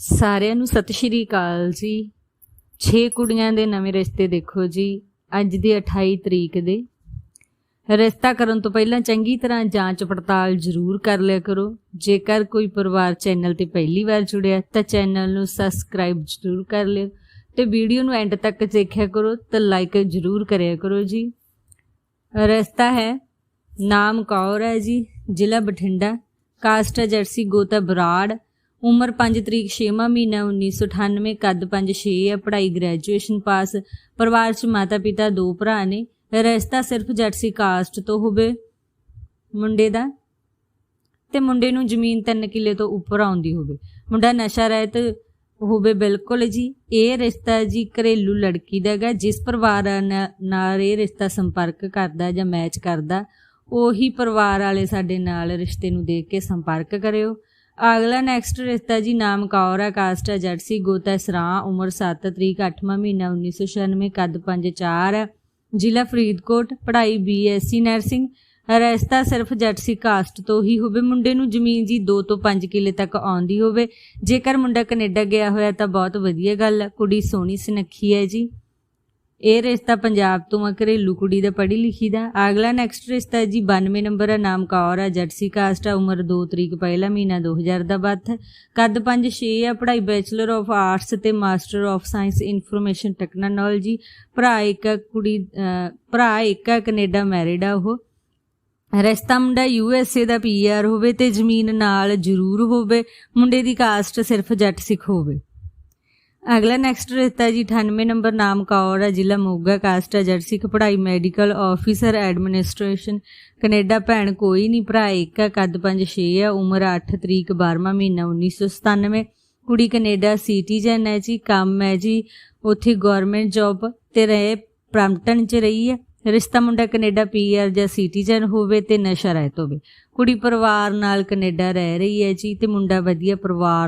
ਸਾਰਿਆਂ ਨੂੰ ਸਤਿ ਸ਼੍ਰੀ ਅਕਾਲ ਜੀ। 6 ਕੁੜੀਆਂ ਦੇ ਨਵੇਂ ਰਿਸ਼ਤੇ ਦੇਖੋ ਜੀ, ਅੱਜ ਦੀ 28 ਤਰੀਕ ਦੇ। ਰਿਸ਼ਤਾ ਕਰਨ ਤੋਂ ਪਹਿਲਾਂ ਚੰਗੀ ਤਰ੍ਹਾਂ ਜਾਂਚ ਪੜਤਾਲ ਜ਼ਰੂਰ ਕਰ ਲਿਆ ਕਰੋ। ਜੇਕਰ ਕੋਈ ਪਰਿਵਾਰ ਚੈਨਲ ਤੇ ਪਹਿਲੀ ਵਾਰ ਜੁੜਿਆ ਤਾਂ ਚੈਨਲ ਨੂੰ ਸਬਸਕ੍ਰਾਈਬ ਜ਼ਰੂਰ ਕਰ ਲਿਓ ਤੇ ਵੀਡੀਓ ਨੂੰ ਐਂਡ ਤੱਕ ਦੇਖਿਆ ਕਰੋ ਤੇ ਲਾਈਕ ਜ਼ਰੂਰ ਕਰਿਆ ਕਰੋ ਜੀ। ਰਿਸ਼ਤਾ ਹੈ, ਨਾਮ ਕੌਰ ਹੈ ਜੀ, ਜ਼ਿਲ੍ਹਾ ਬਠਿੰਡਾ, ਕਾਸਟ ਹੈ ਜਰਸੀ ਗੋਤਾ ਬਰਾੜ ਉਮਰ 5 ਤਰੀਕ 6ਵਾਂ ਮਹੀਨਾ 1998 ਕੱਦ 5-6 ਹੈ ਪੜ੍ਹਾਈ ਗ੍ਰੈਜੂਏਸ਼ਨ ਪਾਸ ਪਰਿਵਾਰ 'ਚ ਮਾਤਾ ਪਿਤਾ ਦੋ ਭਰਾ ਨੇ, ਰਿਸ਼ਤਾ ਸਿਰਫ ਜਰਸੀ ਕਾਸਟ ਤੋਂ ਹੋਵੇ। ਮੁੰਡੇ ਦਾ? ਤੇ ਮੁੰਡੇ ਨੂੰ ਜ਼ਮੀਨ 3 ਕਿੱਲੇ ਤੋਂ ਉੱਪਰ ਆਉਂਦੀ ਹੋਵੇ। ਮੁੰਡਾ ਨਸ਼ਾ ਰਹਿਤ ਹੋਵੇ ਬਿਲਕੁਲ ਜੀ। ਇਹ ਰਿਸ਼ਤਾ ਜੀ ਘਰੇਲੂ ਲੜਕੀ ਦਾ ਹੈਗਾ, ਜਿਸ ਪਰਿਵਾਰ ਨਾਲ ਇਹ ਰਿਸ਼ਤਾ ਸੰਪਰਕ ਕਰਦਾ ਜਾਂ ਮੈਚ ਕਰਦਾ, ਉਹੀ ਪਰਿਵਾਰ ਵਾਲੇ ਸਾਡੇ ਨਾਲ ਰਿਸ਼ਤੇ ਨੂੰ ਦੇਖ ਕੇ ਸੰਪਰਕ ਕਰਿਓ। ਅਗਲਾ ਨੈਕਸਟ ਰਿਸ਼ਤਾ ਜੀ ਨਾਮ ਕੌਰ ਹੈ ਕਾਸਟ ਹੈ ਜਰਸੀ ਗੋਤਾ ਸਰਾ, ਉਮਰ 7 ਤਰੀਕ 8ਵਾਂ ਮਹੀਨਾ 1996 ਕੱਦ 5'4 ਹੈ ਜ਼ਿਲ੍ਹਾ ਫਰੀਦਕੋਟ, ਪੜ੍ਹਾਈ ਬੀਐਸਸੀ ਨਰਸਿੰਗ ਰਿਸ਼ਤਾ ਸਿਰਫ ਜਰਸੀ ਕਾਸਟ ਤੋਂ ਹੀ ਹੋਵੇ, ਮੁੰਡੇ ਨੂੰ ਜ਼ਮੀਨ ਜੀ 2 ਤੋਂ 5 ਕਿੱਲੇ ਤੱਕ ਆਉਂਦੀ ਹੋਵੇ। ਜੇਕਰ ਮੁੰਡਾ ਕੈਨੇਡਾ ਗਿਆ ਹੋਇਆ ਤਾਂ ਬਹੁਤ ਵਧੀਆ ਗੱਲ ਹੈ ਕੁੜੀ ਸੋਹਣੀ ਸੁਨੱਖੀ ਹੈ ਜੀ। ਇਹ ਰਿਸ਼ਤਾ ਪੰਜਾਬ ਤੋਂ ਆ, ਘਰੇਲੂ ਕੁੜੀ ਦਾ ਪੜ੍ਹੀ ਲਿਖੀ ਦਾ। ਅਗਲਾ ਨੈਕਸਟ ਰਿਸ਼ਤਾ ਜੀ 92 ਨੰਬਰ ਆ ਨਾਮ ਕੌਰ ਆ ਜਰਸੀ ਕਾਸਟ ਆ, ਉਮਰ 2 ਤਰੀਕ ਪਹਿਲਾ ਮਹੀਨਾ 2000 ਦਾ ਬਰਥ ਕੱਦ 5-6 ਆ, ਪੜ੍ਹਾਈ ਬੈਚਲਰ ਆਫ ਆਰਟਸ ਤੇ master of science information technology ਭਰਾ ਇੱਕ ਕੁੜੀ ਭਰਾ ਇੱਕ ਆ, ਕੈਨੇਡਾ ਮੈਰਿਡ ਆ ਉਹ। ਰਿਸ਼ਤਾ ਮੁੰਡਾ ਯੂ ਐਸ ਏ ਦਾ ਪੀਆਰ ਹੋਵੇ ਤੇ ਜ਼ਮੀਨ ਨਾਲ ਜ਼ਰੂਰ ਹੋਵੇ। ਮੁੰਡੇ ਦੀ ਕਾਸਟ ਸਿਰਫ ਜੱਟ ਸਿੱਖ ਹੋਵੇ। ਅਗਲਾ ਨੈਕਸਟ ਰਿਸ਼ਤਾ ਜੀ 98 ਨੰਬਰ ਨਾਮ ਕੌਰ ਹੈ, ਜ਼ਿਲ੍ਹਾ ਮੋਗਾ ਕਾਸਟ ਹੈ ਜੱਟ ਪੜ੍ਹਾਈ ਮੈਡੀਕਲ ਆਫੀਸਰ ਐਡਮਿਨਿਸਟ੍ਰੇਸ਼ਨ ਕੈਨੇਡਾ ਭੈਣ ਕੋਈ ਨਹੀਂ, ਭਰਾ ਇੱਕ ਹੈ, ਕੱਦ 5-6 ਹੈ, ਉਮਰ 8 ਤਰੀਕ 12ਵਾਂ ਮਹੀਨਾ 1997 ਕੁੜੀ ਕੈਨੇਡਾ ਸਿਟੀਜ਼ਨ ਹੈ ਜੀ, ਕੰਮ ਹੈ ਜੀ, ਉੱਥੇ ਗਵਰਨਮੈਂਟ ਜੌਬ ਤੇ ਰਹੇ ਪ੍ਰੈਂਪਟਨ ਚ ਰਹੀ ਹੈ। ਰਿਸ਼ਤਾ ਮੁੰਡਾ ਕੈਨੇਡਾ ਪੀਆਰ ਜਾਂ ਸਿਟੀਜ਼ਨ ਹੋਵੇ ਤੇ ਨਸ਼ਾ ਰਹਿਤ ਹੋਵੇ। ਕੁੜੀ ਪਰਿਵਾਰ ਨਾਲ ਕੈਨੇਡਾ ਰਹਿ ਰਹੀ ਹੈ ਜੀ ਤੇ ਮੁੰਡਾ ਵਧੀਆ ਪਰਿਵਾਰ